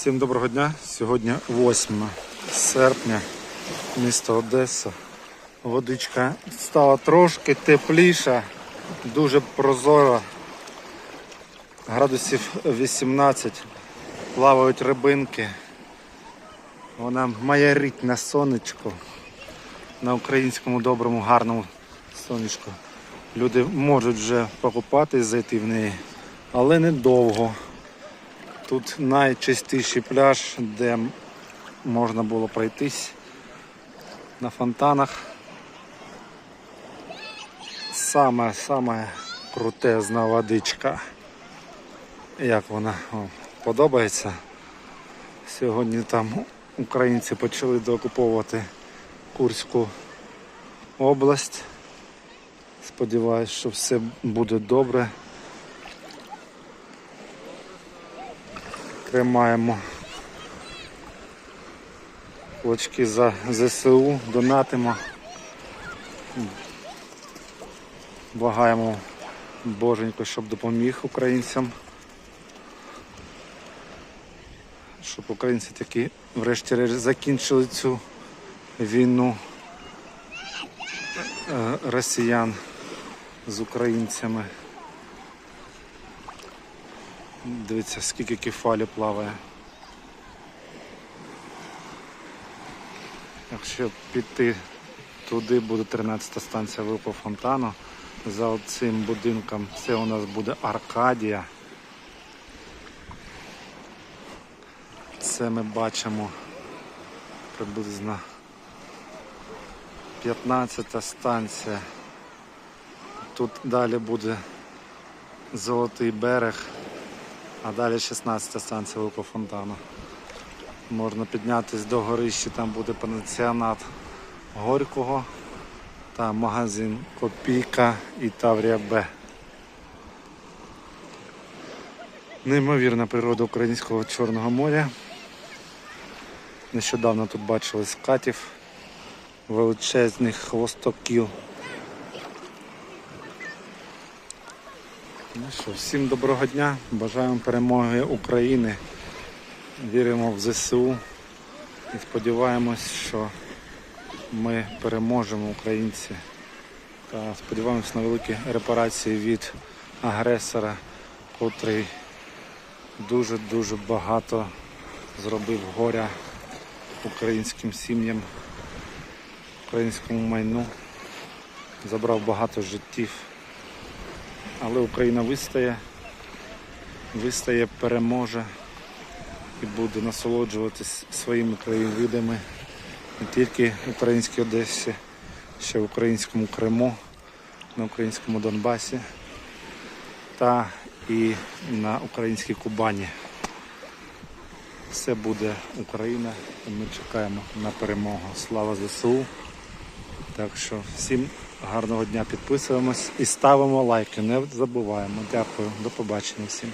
Всім доброго дня. Сьогодні 8 серпня, місто Одеса. Водичка стала трошки тепліша, дуже прозора. Градусів 18. Плавають рибинки. Вона маярить на сонечку, на українському доброму, гарному сонечку. Люди можуть вже покупатись, зайти в неї, але недовго. Тут найчистіший пляж, де можна було пройтись на фонтанах. Саме саме крутезна водичка. Як вона О, подобається? Сьогодні там українці почали доокуповувати Курську область. Сподіваюсь, що все буде добре. Тримаємо кулачки за ЗСУ, донатимо. Благаємо Боженько, щоб допоміг українцям. Щоб українці таки врешті-решт закінчили цю війну е, росіян з українцями. Дивіться, скільки кефалі плаває. Якщо піти туди, буде 13 станція випав фонтану. За цим будинком це у нас буде Аркадія. Це ми бачимо приблизно 15 станція. Тут далі буде Золотий берег. А далі 16 станція Великого фонтану. Можна піднятися до горища, там буде пансіонат Горького та магазин Копійка і Таврія Б. Неймовірна природа українського Чорного моря. Нещодавно тут бачили скатів, величезних хвостоків. Ну що, всім доброго дня. Бажаємо перемоги України. Віримо в ЗСУ і сподіваємось, що ми переможемо українці. Та сподіваємось на великі репарації від агресора, котрий дуже-дуже багато зробив горя українським сім'ям, українському майну, забрав багато життів. Але Україна вистає, вистає, переможе і буде насолоджуватись своїми краєвидами не тільки в українській Одесі, ще в українському Криму, на українському Донбасі та і на українській Кубані. Все буде Україна, і ми чекаємо на перемогу. Слава ЗСУ! Так що всім гарного дня підписуємось і ставимо лайки. Не забуваємо. Дякую. До побачення всім.